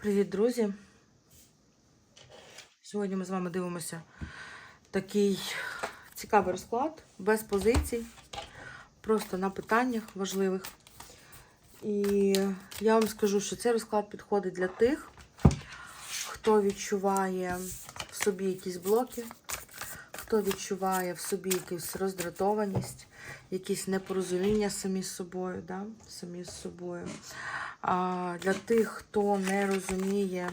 Привіт, друзі! Сьогодні ми з вами дивимося такий цікавий розклад, без позицій, просто на питаннях важливих. І я вам скажу, що цей розклад підходить для тих, хто відчуває в собі якісь блоки, хто відчуває в собі якусь роздратованість, якісь непорозуміння самі з собою, да? самі з собою. Для тих, хто не розуміє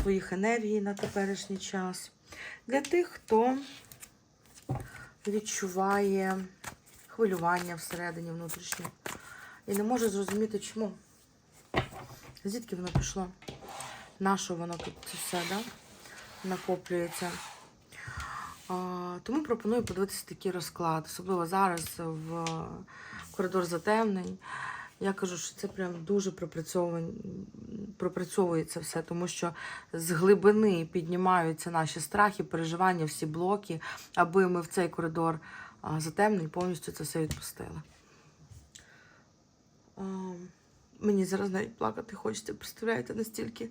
своїх енергій на теперішній час, для тих, хто відчуває хвилювання всередині внутрішнє і не може зрозуміти, чому. Звідки воно пішло? На що воно тут все да? накоплюється? А, тому пропоную подивитися такий розклад, особливо зараз в коридор затемнень. Я кажу, що це прям дуже пропрацьовується все, тому що з глибини піднімаються наші страхи, переживання, всі блоки, аби ми в цей коридор а, затемнень повністю це все відпустили. Мені зараз навіть плакати хочеться, представляєте, настільки,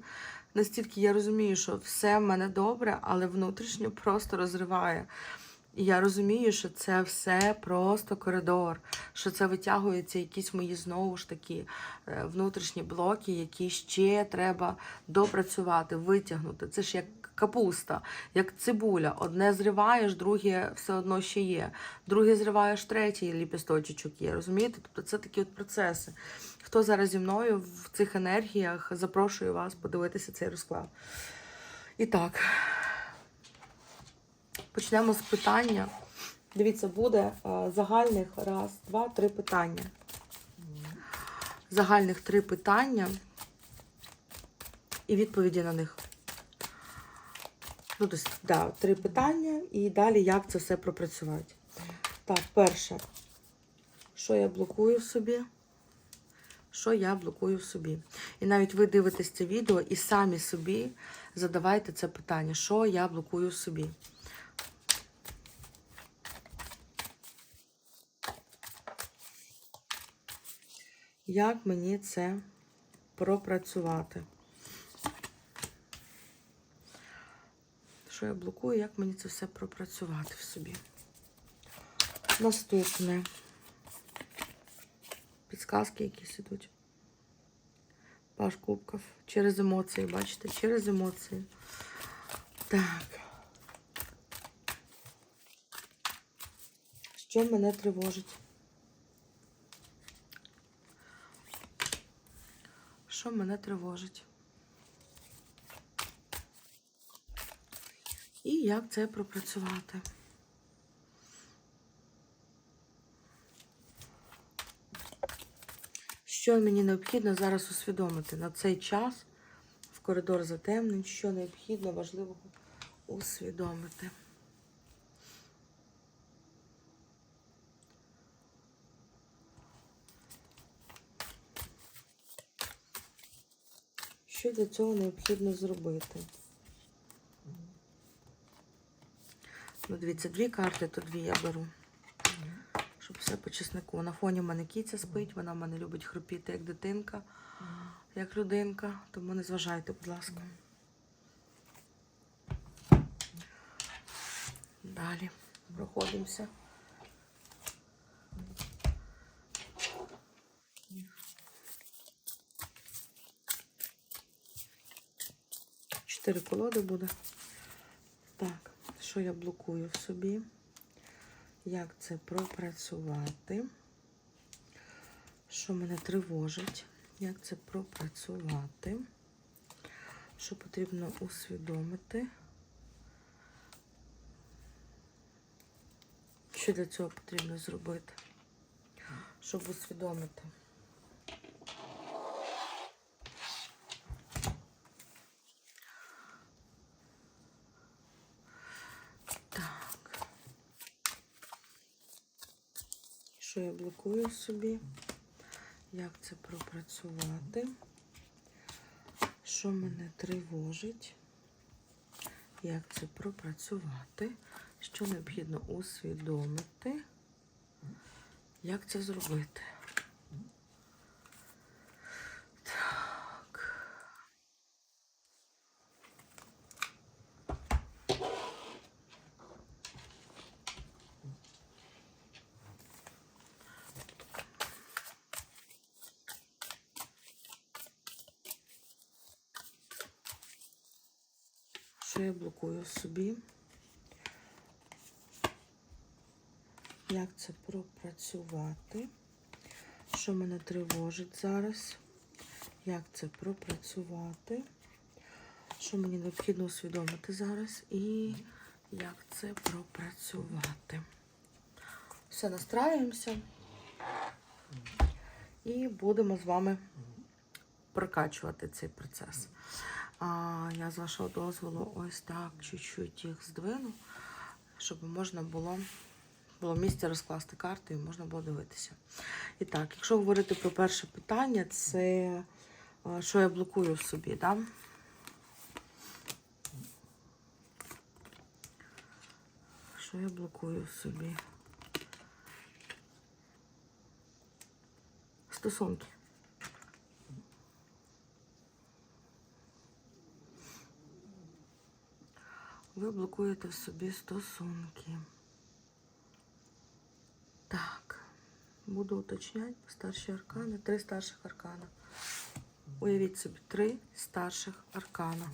настільки я розумію, що все в мене добре, але внутрішньо просто розриває. І я розумію, що це все просто коридор, що це витягуються якісь мої знову ж таки е, внутрішні блоки, які ще треба допрацювати, витягнути. Це ж як капуста, як цибуля. Одне зриваєш, друге все одно ще є. Друге зриваєш, третій ліпісточок є. Розумієте? Тобто це такі от процеси. Хто зараз зі мною в цих енергіях, запрошую вас подивитися цей розклад. І так. Почнемо з питання. Дивіться, буде е, загальних раз, два, три питання. Загальних три питання і відповіді на них. Ну, тобто, да, три питання і далі як це все пропрацювати. Так, перше. Що я блокую в собі? Що я блокую в собі? І навіть ви дивитесь це відео і самі собі задавайте це питання, що я блокую в собі. Як мені це пропрацювати? Що я блокую, як мені це все пропрацювати в собі? Наступне. Підсказки якісь ідуть. Паш кубків. Через емоції, бачите? Через емоції. Так. Що мене тривожить? Що мене тривожить? І як це пропрацювати? Що мені необхідно зараз усвідомити на цей час в коридор затемнень, що необхідно важливого усвідомити. Що для цього необхідно зробити? Ну, дивіться, дві карти, то дві я беру. Щоб все по чеснику. На фоні в мене кіця спить, вона в мене любить хропіти як дитинка, як людинка. Тому не зважайте, будь ласка. Далі проходимося. Чотири колоди буде. Так, що я блокую в собі? Як це пропрацювати? Що мене тривожить? Як це пропрацювати? Що потрібно усвідомити? Що для цього потрібно зробити? Щоб усвідомити? Так. Блокую собі? Як це пропрацювати? Що мене тривожить? Як це пропрацювати? Що необхідно усвідомити? Як це зробити? Так. Що я блокую в собі? Як це пропрацювати? Що мене тривожить зараз? Як це пропрацювати? Що мені необхідно усвідомити зараз? І як це пропрацювати? Все, настраюємося. І будемо з вами прокачувати цей процес. А, я з вашого дозволу ось так чуть-чуть їх здвину, щоб можна було, було місце розкласти карти і можна було дивитися. І так, якщо говорити про перше питання, це а, що я блокую в собі, да? Що я блокую в собі? Стосунки. Ви блокуєте в собі стосунки. Так, буду уточняти старші аркани, три старших аркана. Уявіть собі, три старших аркана.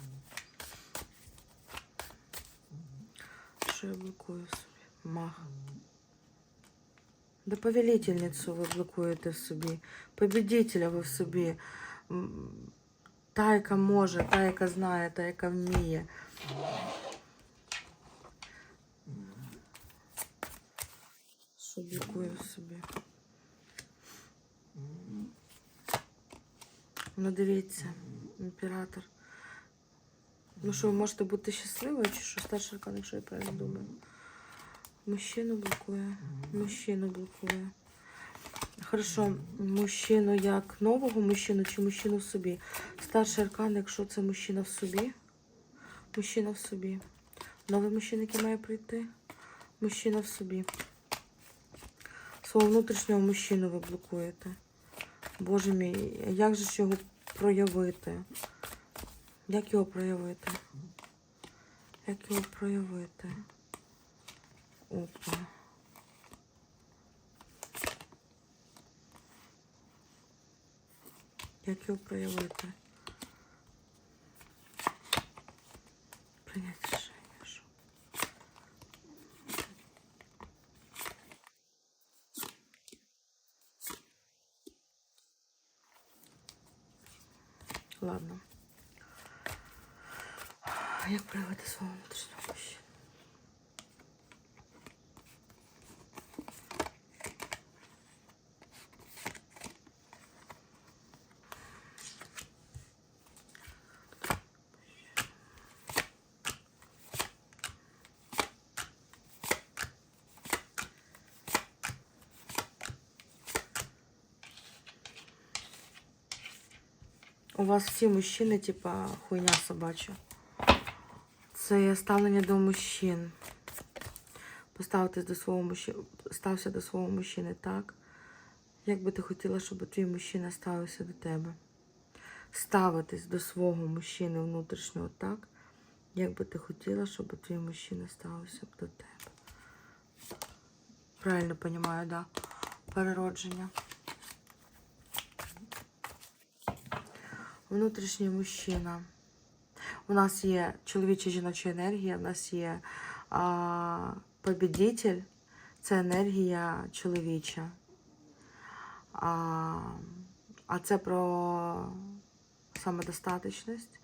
Що я блокую в собі? Маг. Да повелительницю ви блокуєте в собі, победителя ви в собі, та, яка може, та, яка знає, та, яка вміє. Що блокую собі? Ну, дивіться, імператор. Ну що, ви можете бути щасливою, чи що старший аркан, якщо я правильно думаю? Мужчину блокує. Мужчину блокує. Хорошо, мужчину як нового мужчину чи мужчину в собі? Старший аркан, якщо це мужчина в собі. Мужчина в собі. Новий мужчина, який має прийти. Мужчина в собі. Свого внутрішнього мужчину ви блокуєте. Боже мій, як же його проявити? Як його проявити? Як його проявити? Опа. Як його проявити? Прийняти рішення. що? Ладно. Як проявити свого внутрішню мужчину? У вас всі мужчини, типа, хуйня собача. Це ставлення до мужчин. Поставитись до свого мужчини, стався до свого мужчини так, як би ти хотіла, щоб твій мужчина ставився до тебе. Ставитись до свого мужчини внутрішнього так, як би ти хотіла, щоб твій мужчина ставився до тебе. Правильно розумію, да? Переродження. Внутрішній мужчина. У нас є чоловіча жіноча енергія, у нас є а, побідитель, це енергія чоловіча. А, а це про самодостаточність,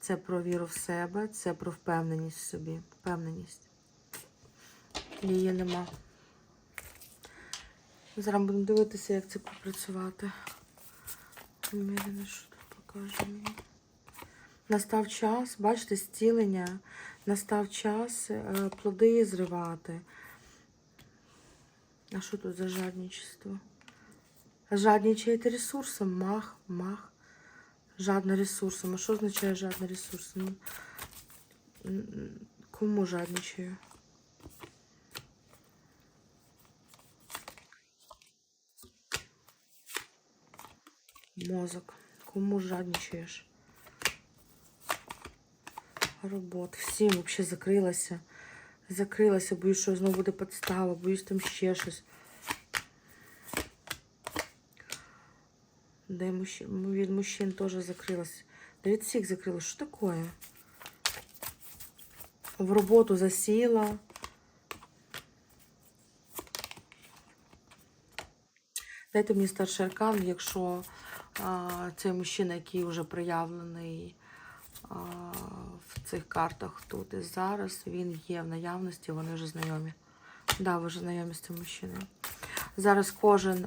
це про віру в себе, це про впевненість в собі. Впевненість. Її нема. Зараз будемо дивитися, як це попрацювати. Умірено, що тут. Настав час, бачите, зцілення, настав час е, плоди зривати. А що тут за жадничество? Жадничаєте ресурсом, мах, мах. Жадно ресурсом. А що означає жадно ресурсом? Кому жадничаю? Мозок. Кому жадничаєш? Робот. Всім взагалі закрилася. Закрилася, боюсь, що знову буде підстава, боюсь там ще щось. Да і мужчин, від мужчин теж закрилась. Да від всіх закрилась. Що таке? в роботу засіла. Дайте мені старший аркан, якщо цей мужчина, який вже проявлений в цих картах тут і зараз, він є в наявності, вони вже знайомі. Да, ви вже знайомі з цим мужчиною. Зараз кожен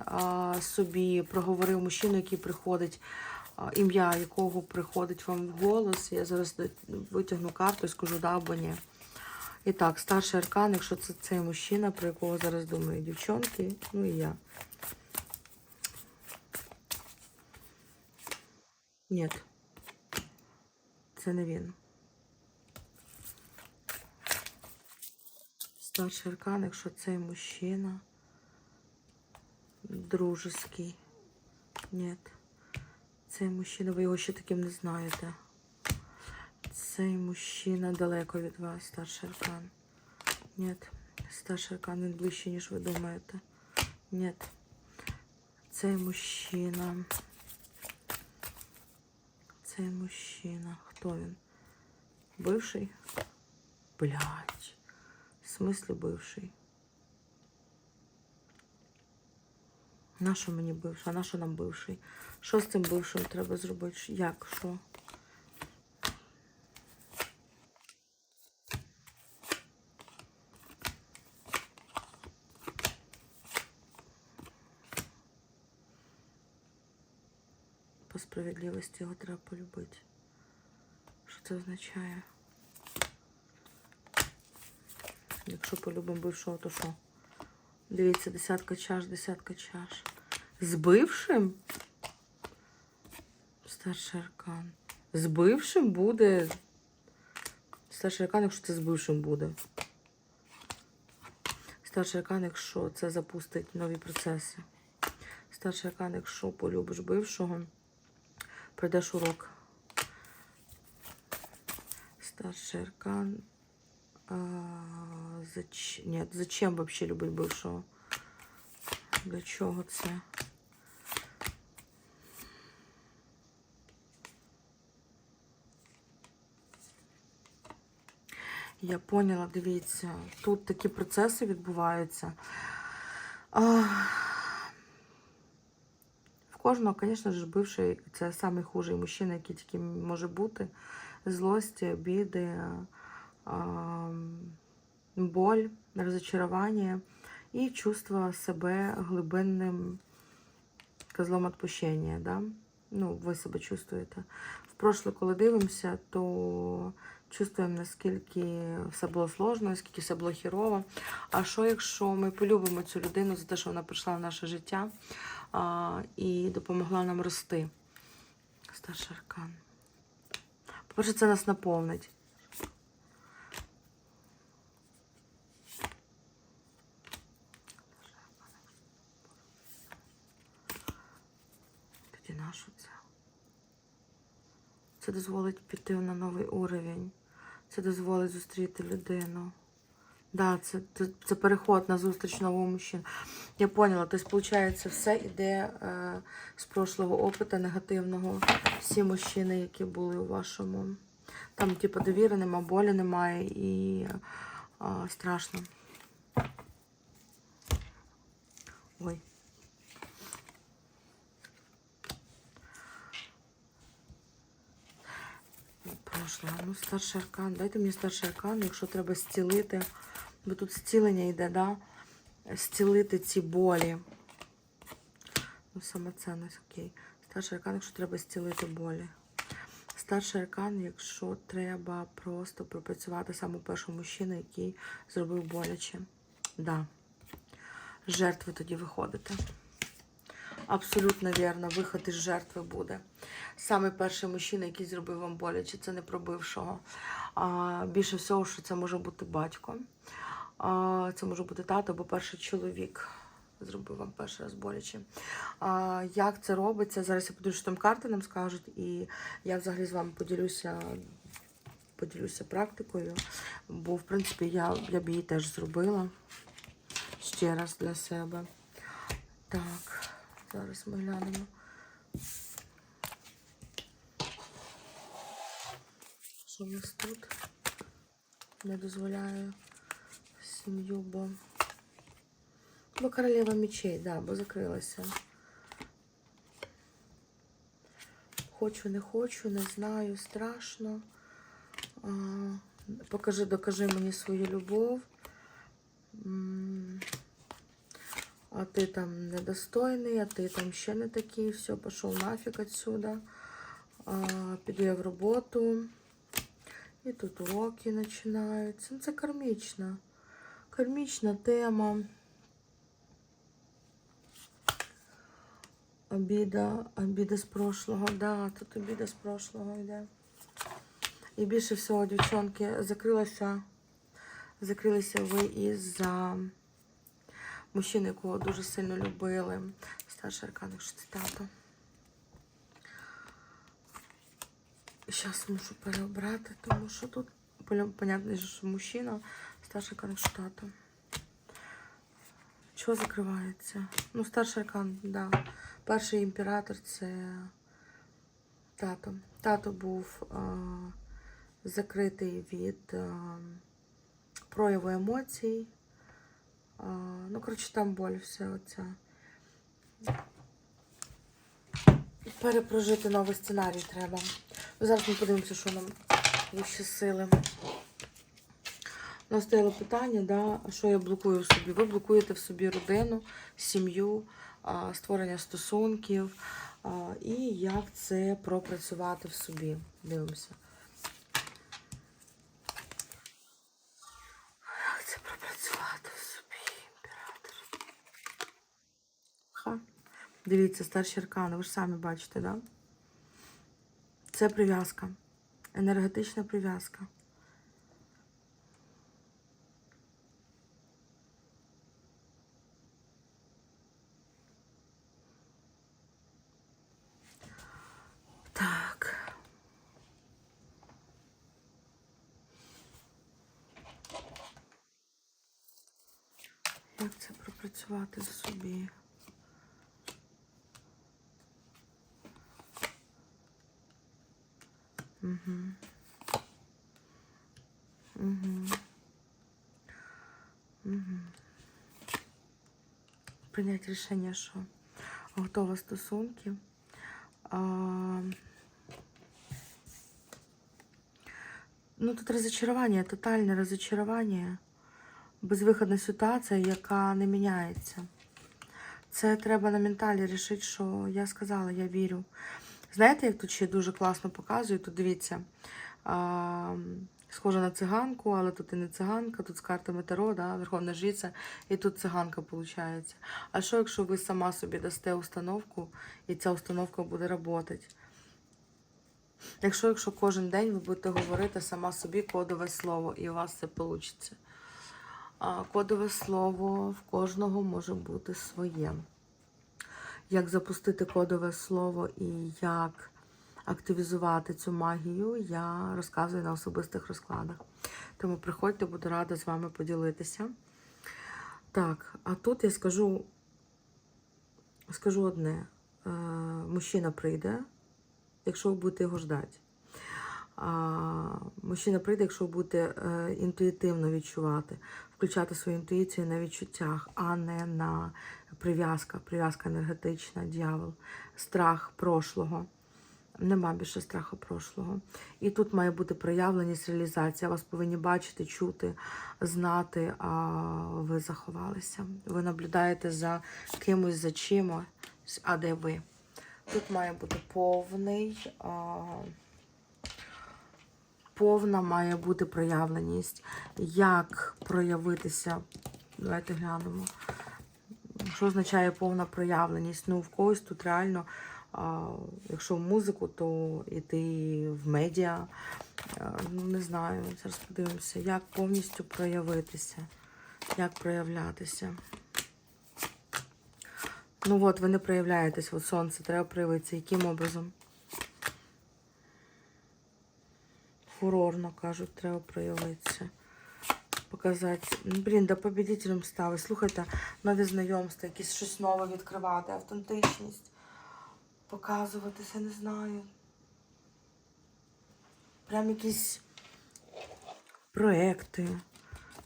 собі проговорив мужчину, який приходить, ім'я якого приходить вам в голос. Я зараз витягну карту і скажу да або ні. І так, старший аркан, якщо це цей мужчина, про якого зараз думають дівчонки, ну і я. Ні. Це не він. Старший аркан, якщо цей мужчина. Дружеский. Ні. Цей мужчина, ви його ще таким не знаєте. Цей мужчина далеко від вас, старший аркан. Ні. Старший аркан він ближче, ніж ви думаєте. Ні. Цей мужчина. Цей мужчина. Хто він? Бивший? Блять. В смислі бивший? Нащо мені бивший? А нащо нам бивший? Що з цим бившим треба зробити? Як? Що? По справедливості його треба полюбити. Що це означає? Якщо полюбимо бившого, то що? Дивіться, десятка чаш, десятка чаш. З бившим? Старший аркан. З бившим буде. Старший аркан, якщо це з бившим буде. Старший аркан, якщо це запустить нові процеси. Старший аркан, якщо полюбиш бившого, пройдеш урок. Старший аркан. А, зач... Нет, зачем вообще любить бывшего? Для чого це? Я поняла, дивіться, тут такі процеси відбуваються. А... Кожного, звісно ж, бивший це самий хужий мужчина, який тільки може бути. Злості, обіди, а, боль, розочарування і чувство себе глибинним козлом відпущення. Да? Ну, ви себе чувствуєте. В прошле, коли дивимося, то чувствуємо, наскільки все було сложно, наскільки все було хірово. А що, якщо ми полюбимо цю людину за те, що вона прийшла в наше життя і допомогла нам рости? Старший аркан. По-перше, це нас наповнить. Тоді нашу це? Це дозволить піти на новий уровень. Це дозволить зустріти людину. Да, це, це, це переход на зустріч нового мужчини. Я поняла. Тобто, виходить, все йде е, з прошлого опиту негативного. Всі мужчини, які були у вашому. Там, типу, довіри нема, болі немає і е, страшно. Прошлого. Ну, старший аркан. Дайте мені старший аркан, якщо треба зцілити. Бо тут зцілення йде, да? Зцілити ці болі. Ну, не окей. Старший аркан, якщо треба зцілити болі. Старший аркан, якщо треба просто пропрацювати саме першого мужчину, який зробив боляче. Да. Жертви тоді виходите. Абсолютно вірно, виход із жертви буде. Саме перший мужчина, який зробив вам боляче, це не про бившого. А, більше всього, що це може бути батько. А, це може бути тато або перший чоловік. Зробив вам перший раз боляче. А, як це робиться? Зараз я подивлюся, що там карти нам скажуть, і я взагалі з вами поділюся, поділюся практикою. Бо, в принципі, я, я б її теж зробила ще раз для себе. Так, зараз ми глянемо. Що в нас тут? не дозволяю сім'ю, бо. Бо королева мечей, да, бо закрилася. Хочу, не хочу, не знаю, страшно. А, покажи, докажи мені свою любов. А ти там недостойний, а ти там ще не такий. Все, пішов нафіг отсюда. А, піду я в роботу. І тут уроки починаються. Ну, це кармічна. Кармічна тема. Обіда, обіда з прошлого, да, тут обіда з прошлого йде. І більше всього, дівчонки, закрилася, закрилися ви із-за мужчини, якого дуже сильно любили. Старший аркан, якщо це тато. Зараз мушу переобрати, тому що тут понятно, що мужчина, старший аркан, якщо тато. Чого закривається? Ну, старший аркан, да. Перший імператор це тато. Тато був а, закритий від а, прояву емоцій. Ну, коротше, там боль все оця. Перепрожити новий сценарій треба. Зараз ми подивимося, що нам вищі сили. У нас стояло питання, да, що я блокую в собі. Ви блокуєте в собі родину, сім'ю, створення стосунків і як це пропрацювати в собі. Дивимося. Як це пропрацювати в собі, імператор? Ха. Дивіться, старші аркани, ви ж самі бачите, да? Це прив'язка. Енергетична прив'язка. Так. Як це пропрацювати в собі? Прийняти рішення, що готова стосунки. А, ну, тут розочарування, тотальне розочарування, безвиходна ситуація, яка не міняється. Це треба на менталі рішити, що я сказала, я вірю. Знаєте, як тут ще дуже класно показує? Тут дивіться, а, схожа на циганку, але тут і не циганка, тут з картами Таро, да, Верховна Жриця, і тут циганка виходить. А що, якщо ви сама собі дасте установку, і ця установка буде працювати? Якщо, якщо кожен день ви будете говорити сама собі кодове слово, і у вас це вийде. Кодове слово в кожного може бути своє. Як запустити кодове слово і як активізувати цю магію, я розказую на особистих розкладах. Тому приходьте, буду рада з вами поділитися. Так, а тут я скажу, скажу одне: Е, мужчина прийде, якщо ви будете його ждати. Мужчина прийде, якщо ви будете е, інтуїтивно відчувати, включати свою інтуїцію на відчуттях, а не на прив'язка, прив'язка енергетична, дьявол, страх прошлого. Нема більше страху прошлого. І тут має бути проявленість, реалізація. Вас повинні бачити, чути, знати, а ви заховалися. Ви наблюдаєте за кимось, за чимось, а де ви. Тут має бути повний. А повна має бути проявленість. Як проявитися? Давайте глянемо. Що означає повна проявленість? Ну, в когось тут реально, а, якщо в музику, то йти в медіа. А, ну, не знаю, зараз подивимося, як повністю проявитися, як проявлятися. Ну от, ви не проявляєтесь, от сонце, треба проявитися. Яким образом? Фурорно, кажуть, треба проявитися. Показати. Ну, Блін, да победителем стали. Слухайте, нові знайомства, якісь щось нове відкривати, автентичність. Показуватися, не знаю. Прям якісь проекти.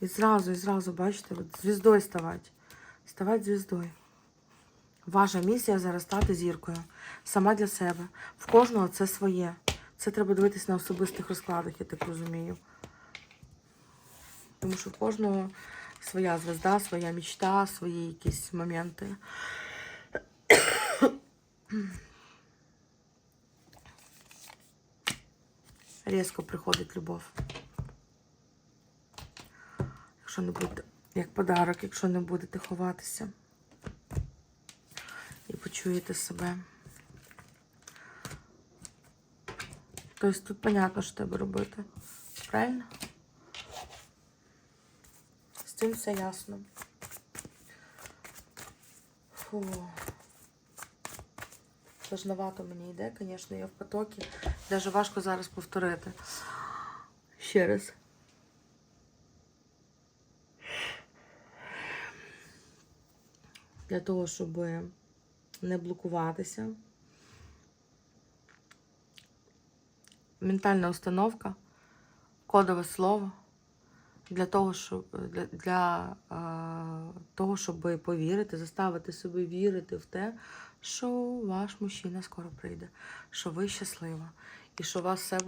І зразу, і зразу, бачите, от звіздою ставати. Ставати звіздою. Ваша місія зараз стати зіркою. Сама для себе. В кожного це своє. Це треба дивитись на особистих розкладах, я так розумію. Тому що в кожного своя звезда, своя мечта, свої якісь моменти. Різко приходить любов. Якщо не будете, як подарок, якщо не будете ховатися і почуєте себе. Тобто тут понятно, що треба робити. Правильно? З цим все ясно. Фу. Сложновато мені йде, звісно, я в потокі. Даже важко зараз повторити. Ще раз. Для того, щоб не блокуватися. Ментальна установка, кодове слово для того, щоб для, для е, того, щоб повірити, заставити себе вірити в те, що ваш мужчина скоро прийде, що ви щаслива і що у вас все буде.